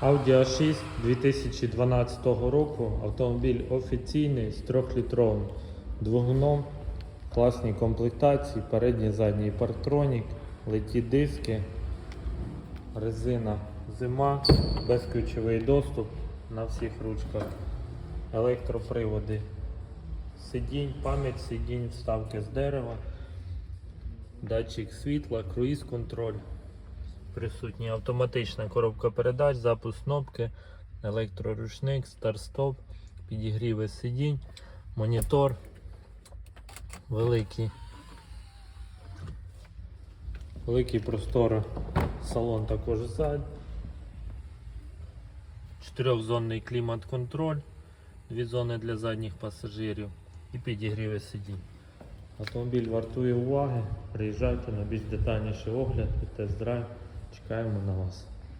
Audi A6 2012 року. Автомобіль офіційний з 3-літровим двигуном, класній комплектації, передній задній партронік, леті диски, резина зима, безключовий доступ на всіх ручках, електроприводи сидінь, пам'ять сидінь, вставки з дерева, датчик світла, круїз-контроль. Присутня автоматична коробка передач, запуск кнопки, електроручник, старт-стоп, підігріви сидінь, монітор, великий, великий простор салон також ззаді. Чотирьохзонний клімат-контроль, дві зони для задніх пасажирів і підігріви сидінь. Автомобіль вартує уваги. Приїжджайте на більш детальніший огляд і тест-драйв. Чекаємо на вас.